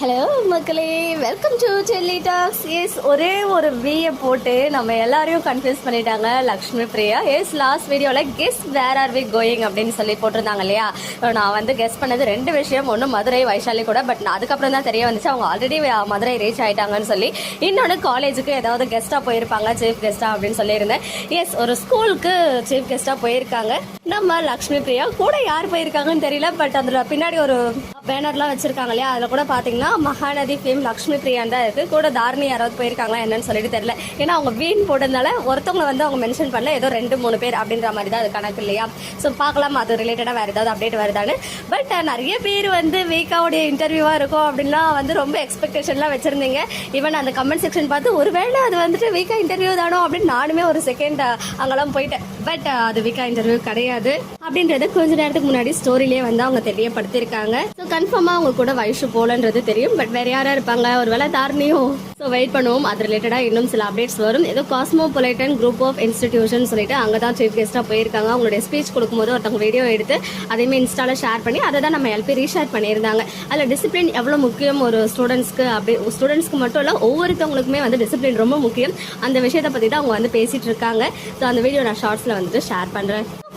Hello மக்களே. Welcome to Chelli talks yes ஒரே ஒரு வியை போட்டு நம்ம எல்லாரையும் கன்ஃபியூஸ் பண்ணிட்டாங்க. லக்ஷ்மி பிரியா எஸ் லாஸ்ட் வீடியோவில் guess where are we going அப்படின்னு சொல்லி போட்டிருந்தாங்க இல்லையா? நான் வந்து கெஸ் பண்ணது ரெண்டு விஷயம். ஒன்று மதுரை வைஷாலி கூட. பட் நான் அதுக்கப்புறம் தான் தெரிய வந்துச்சு. அவங்க ஆல்ரெடி uh, மதுரை ரீச் ஆயிட்டாங்கன்னு சொல்லி. இன்னொன்று காலேஜுக்கு ஏதாவது கெஸ்ட்டாக போயிருப்பாங்க சீஃப் கெஸ்ட்டாக அப்படின்னு சொல்லியிருந்தேன். எஸ் ஒரு ஸ்கூலுக்கு சீஃப் கெஸ்ட்டாக போயிருக்காங்க. நம்ம லக்ஷ்மி பிரியா கூட யார் போயிருக்காங்கன்னு தெரியல. பட் அதில் பின்னாடி ஒரு பேனர்லாம் வச்சிருக்காங்க இல்லையா? அதில் கூட பார்த்தீங்கன்னா மகாநதி ஃபேம் லக்ஷ்மி பிரியான் தான் இருக்குது கூட தாரணி யாராவது போயிருக்காங்களா என்னன்னு சொல்லிட்டு தெரியல. ஏன்னா அவங்க வீண் போட்டதுனால ஒருத்தவங்க வந்து அவங்க மென்ஷன் பண்ணல. ஏதோ ரெண்டு மூணு பேர் அப்படின்ற மாதிரி தான் அது கணக்கு இல்லையா? ஸோ பார்க்கலாம். அது ரிலேட்டடாக வேறு ஏதாவது அப்டேட் வருதான்னு. பட் நிறைய பேர் வந்து வீக்காவுடைய இன்டர்வியூவாக இருக்கும் அப்படின்லாம் வந்து ரொம்ப எக்ஸ்பெக்டேஷன்லாம் வச்சுருந்தீங்க. ஈவன் அந்த கமெண்ட் செக்ஷன் பார்த்து ஒருவேளை அது வந்துட்டு வீக்கா இன்டர்வியூ தானோ? அப்படின்னு நானுமே ஒரு செகண்ட் அங்கெல்லாம் போயிட்டேன். பட் அது வீக்கா இன்டர்வியூ கிடையாது. அப்படின்றது கொஞ்ச நேரத்துக்கு முன்னாடி ஸ்டோரியிலே வந்து அவங்க தெரியப்படுத்திருக்காங்க ஸோ கன்ஃபார்மாக அவங்க கூட வயசு போலன்றது தெரியும். பட் வேற யாரா இருப்பாங்க? ஒரு வேலை தாரணியும் ஸோ வெயிட் பண்ணுவோம். அது ரிலேட்டடாக இன்னும் சில அப்டேட்ஸ் வரும். ஏதோ காஸ்மோபொலைட்டன் குரூப் ஆஃப் இன்ஸ்டிடியூஷன் சொல்லிட்டு அங்கே தான் சீஃப் கெஸ்ட்டாக போயிருக்காங்க. அவங்களுடைய ஸ்பீச் கொடுக்கும்போது ஒருத்தவங்க வீடியோ எடுத்து அதையுமே இன்ஸ்டாவில் ஷேர் பண்ணி அதை தான் நம்ம எல்பி ரீஷேர் பண்ணியிருந்தாங்க. அதில் டிசிப்ளின் எவ்வளோ முக்கியம் ஒரு ஸ்டூடெண்ட்ஸ்க்கு அப்படி ஸ்டூடெண்ட்ஸ்க்கு மட்டும் இல்லை ஒவ்வொருத்தவங்களுக்குமே வந்து டிசிப்ளின் ரொம்ப முக்கியம். அந்த விஷயத்தை பற்றி தான் அவங்க வந்து பேசிகிட்டு இருக்காங்க. ஸோ அந்த வீடியோ நான் ஷார்ட்ஸில் வந்துட்டு ஷேர் பண்ணுறேன்